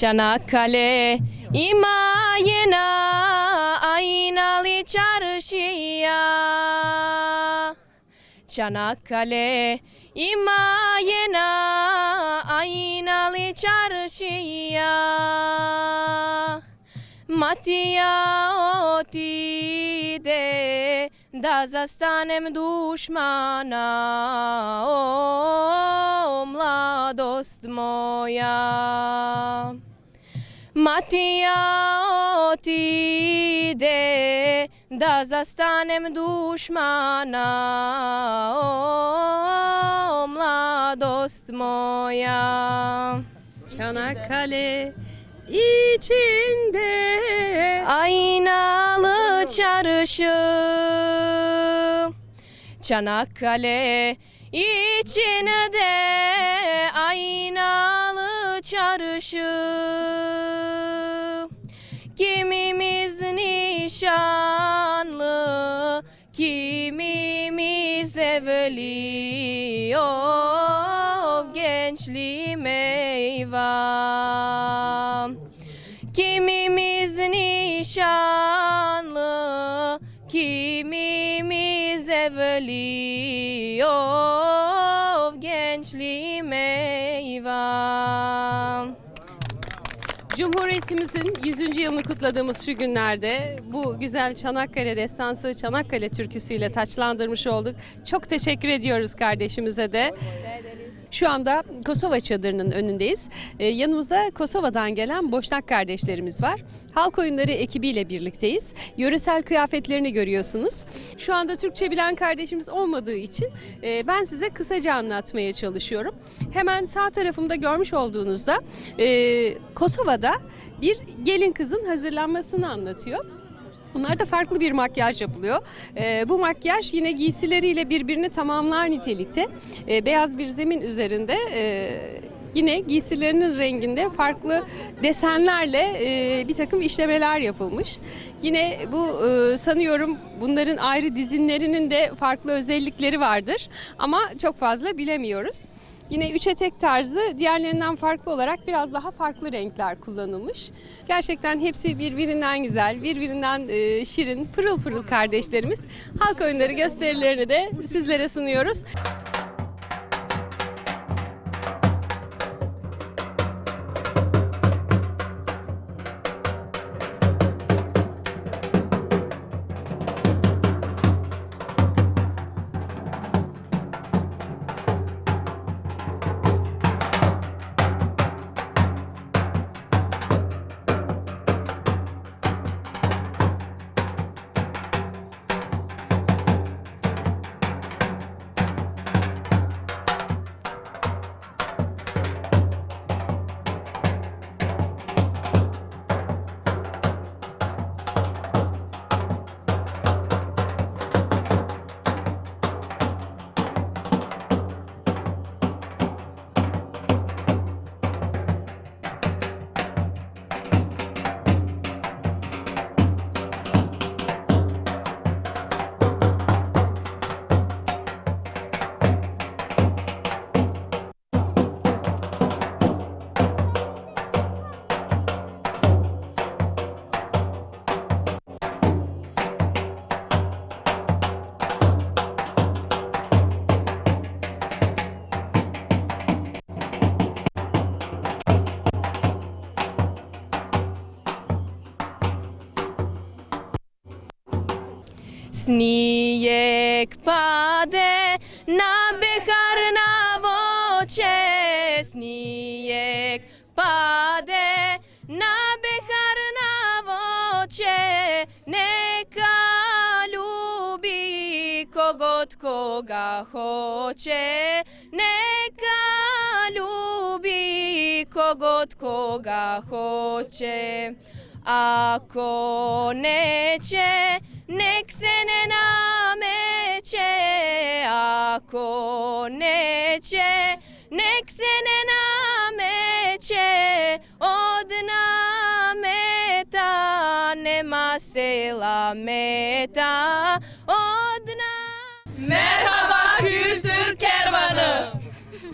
Çanakkale imayena aynalı çarşıya. Çanakkale imayena aynalı çarşıya. Matija otide da zastanem dušmana o mladost moja. Matija otide da zastanem dušmana. O mladost moja. Çanakkale içinde. Aynalı çarşı Çanakkale içinde aynalı çarşı Kimimiz nişanlı Kimimiz evli. Oh gençliğim eyvah. Kimimiz nişanlı, kimimiz evli, of gençliğim eyvah. Cumhuriyetimizin 100. yılını kutladığımız şu günlerde bu güzel Çanakkale destansı Çanakkale türküsüyle taçlandırmış olduk. Çok teşekkür ediyoruz kardeşimize de. Şu anda Kosova çadırının önündeyiz. Ee, yanımızda Kosova'dan gelen Boşnak kardeşlerimiz var. Halk oyunları ekibiyle birlikteyiz. Yöresel kıyafetlerini görüyorsunuz. Şu anda Türkçe bilen kardeşimiz olmadığı için e, ben size kısaca anlatmaya çalışıyorum. Hemen sağ tarafımda görmüş olduğunuzda e, Kosova'da bir gelin kızın hazırlanmasını anlatıyor. Bunlarda farklı bir makyaj yapılıyor. Ee, bu makyaj yine giysileriyle birbirini tamamlar nitelikte. Ee, beyaz bir zemin üzerinde e, yine giysilerinin renginde farklı desenlerle e, bir takım işlemeler yapılmış. Yine bu e, sanıyorum bunların ayrı dizinlerinin de farklı özellikleri vardır ama çok fazla bilemiyoruz. Yine üç etek tarzı diğerlerinden farklı olarak biraz daha farklı renkler kullanılmış. Gerçekten hepsi birbirinden güzel, birbirinden e, şirin, pırıl pırıl kardeşlerimiz. Halk oyunları gösterilerini de sizlere sunuyoruz. Snijeg pade na behar na voće. Snijeg pade na behar na voće. Neka ljubi kogod koga hoće. Neka ljubi kogod koga hoće. Ako neće, nek se ne nameće Ako neće, nek se ne nameće Od nameta nema sela meta Od na... Merhaba Kültür Kervanı